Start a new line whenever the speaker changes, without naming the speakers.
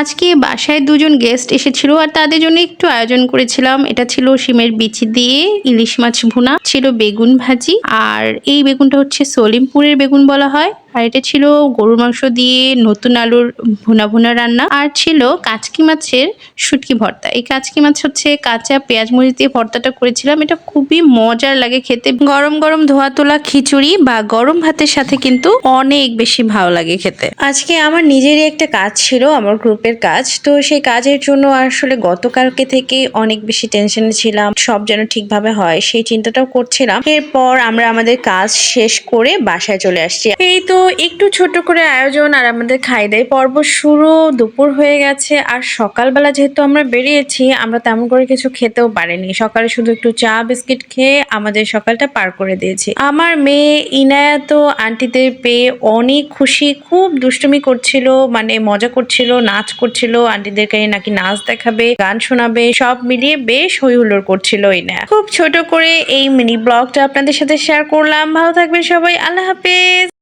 আজকে বাসায় দুজন গেস্ট এসেছিল আর তাদের জন্য একটু আয়োজন করেছিলাম। এটা ছিল সিমের বিচি দিয়ে ইলিশ মাছ ভুনা, ছিল বেগুন ভাজি, আর এই বেগুনটা হচ্ছে সলিমপুরের বেগুন বলা হয়। আর এটা ছিল গরুর মাংস দিয়ে নতুন আলুর ভুনা ভুনা রান্না। আর ছিল কাচকি মাছের শুটকি ভর্তা। এই কাচকি মাছ হচ্ছে কাঁচা পেঁয়াজ মরিচ দিয়ে ভর্তাটা করেছিলাম। এটা খুবই মজার লাগে খেতে। গরম গরম ধোয়া তোলা খিচুড়ি বা গরম ভাতের সাথে কিন্তু অনেক বেশি ভালো লাগে খেতে।
আজকে আমার নিজেরই একটা কাজ ছিল, আমার গ্রুপের কাজ। তো সেই কাজের জন্য আসলে গতকালকে থেকে অনেক বেশি টেনশনে ছিলাম, সব যেন ঠিকভাবে হয় সেই চিন্তাটাও করছিলাম। এরপর আমরা আমাদের কাজ শেষ করে বাসায় চলে আসছি। এই তো একটু ছোট করে আয়োজন আর আমাদের খাই দাই পর্ব শুরু, দুপুর হয়ে গেছে আর সকালবেলা যেহেতু আমরা বেরিয়েছি, আমরা তেমন করে কিছু খেতেও পারিনি। সকালে শুধু একটু চা, বিস্কিট খেয়ে আমাদের সকালটা পার করে দিয়েছি। আমার মেয়ে ইনায়াত আন্টিদের পেয়ে অনেক খুশি, খুব দুষ্টুমি করছিল মানে মজা করছিল, নাচ করছিল, আন্টিদেরকে নাকি নাচ দেখাবে, গান শোনাবে, সব মিলিয়ে বেশ হই হুল্লোড় করছিল ইনায়া। খুব ছোট করে এই মিনি ব্লগটা আপনাদের সাথে শেয়ার করলাম। ভালো থাকবেন সবাই, আল্লাহ হাফেজ।